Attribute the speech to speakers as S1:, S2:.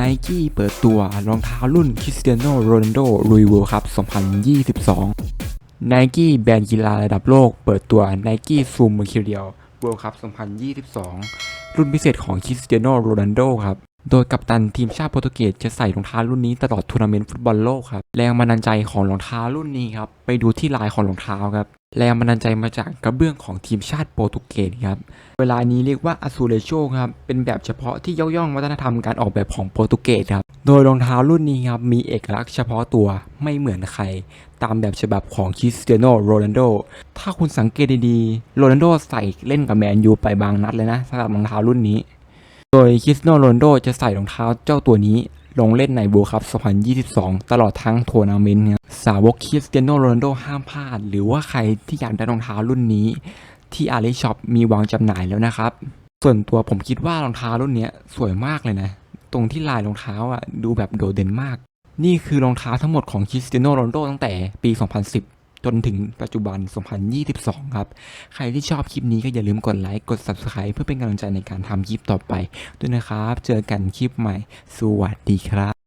S1: ไนกี้เปิดตัวรองเท้ารุ่นคริสเตียโนโรนัลโดลุยเวิลด์คัพ 2022ไนกี้แบรนด์กีฬาระดับโลก เปิดตัวไนกี้ซูมเมอร์คิวเดียลเวิลด์คับ2022 รุ่นพิเศษของคริสเตียโนโรนัลโดครับ โดยกัปตันทีมชาติโปรตุเกสจะใส่รองเท้ารุ่นนี้ตลอดทัวร์นาเมนต์ฟุตบอลโลกครับ แรงบันดาลใจของรองเท้ารุ่นนี้ครับ ไปดูที่ลายของรองเท้าครับ แรงบันดาลใจมาจากกระเบื้องของทีมชาติโปรตุเกสครับ เวลานี้เรียกว่า a z u l e j o ครับ เป็นแบบเฉพาะที่ยกย่องวัฒนธรรมการออกแบบของโปรตุเกสครับ โดยรองเท้ารุ่นนี้ครับมีเอกลักษณ์เฉพาะตัวไม่เหมือนใคร ตามแบบฉบับของคริสเตียโนโรนัลโด ถ้าคุณสังเกตดีๆ โรนัลโดใส่เล่นกับแมนยูไปบางนัดเลยนะสำหรับรองเท้ารุ่นนี้ โดยคริสโนโรนโดจะใส่รองเท้าเจ้าตัวนี้ลงเล่นในบูคัพ2022 ตลอดทั้งทัวร์นาเมนต์ครับสาวกคริสเตียโนโรนโดห้ามพลาด หรือว่าใครที่อยากได้รองเท้ารุ่นนี้ ที่อาลีช็อปมีวางจำหน่ายแล้วนะครับ ส่วนตัวผมคิดว่ารองเท้ารุ่นเนี้ยสวยมากเลยนะ ตรงที่ลายรองเท้าอะดูแบบโดดเด่นมาก นี่คือรองเท้าทั้งหมดของคริสเตียโนโรนโดตั้งแต่ปี 2010 จนถึงปัจจุบัน 2022 ครับ ใครที่ชอบคลิปนี้ก็อย่าลืมกดไลค์ กด Subscribe เพื่อเป็นกำลังใจในการทำคลิปต่อไป ด้วยนะครับ เจอกันคลิปใหม่ สวัสดีครับ